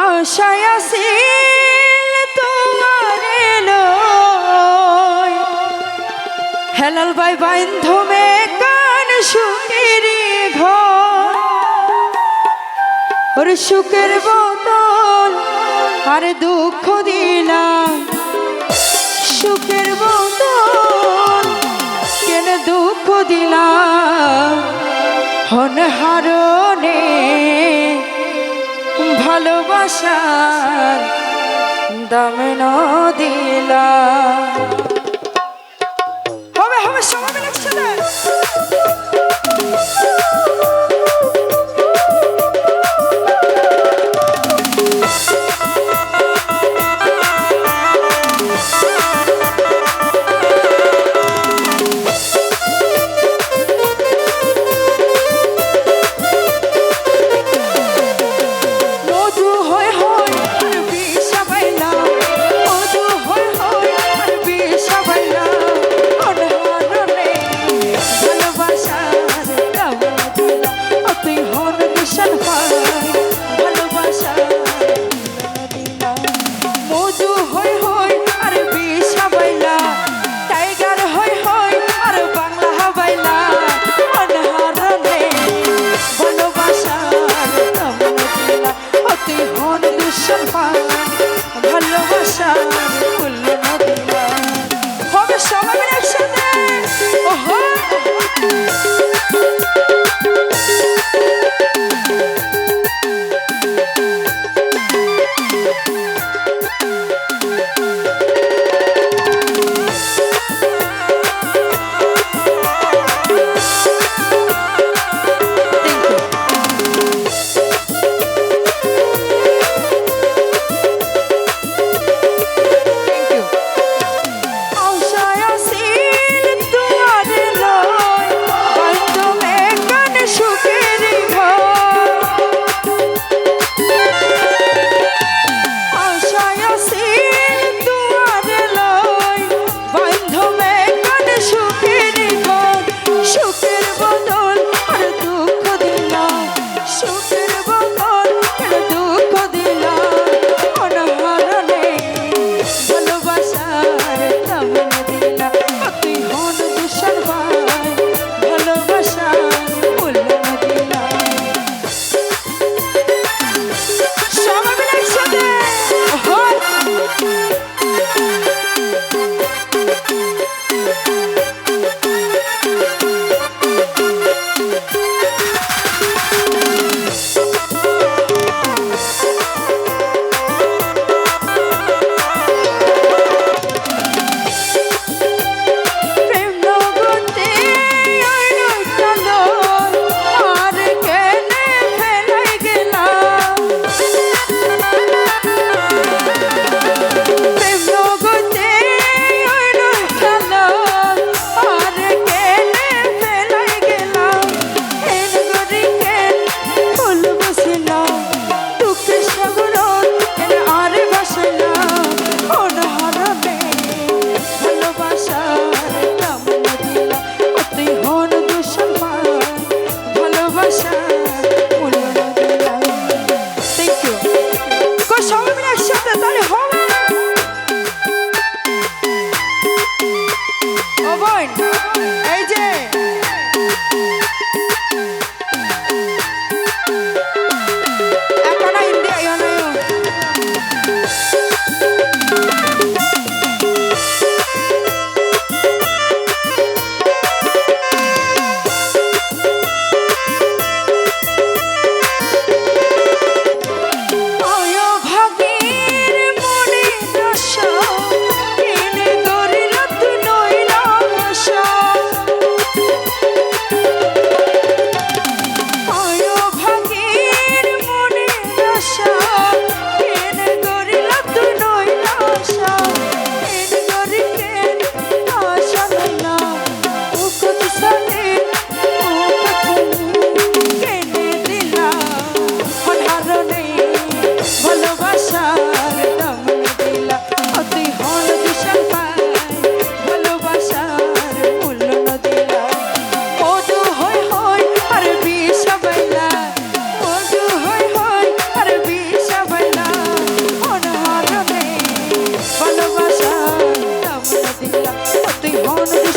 আশায়াসিল তোমারে হেলাল ভাই বান্ধবে কান সুখেরি ঘর। ওর সুখের বোতল আর দুঃখ দিলাম। সুখের বোতল কেন দুঃখ দিলাম? হন হারণে ভালোবাসার দাম দিলা জীবন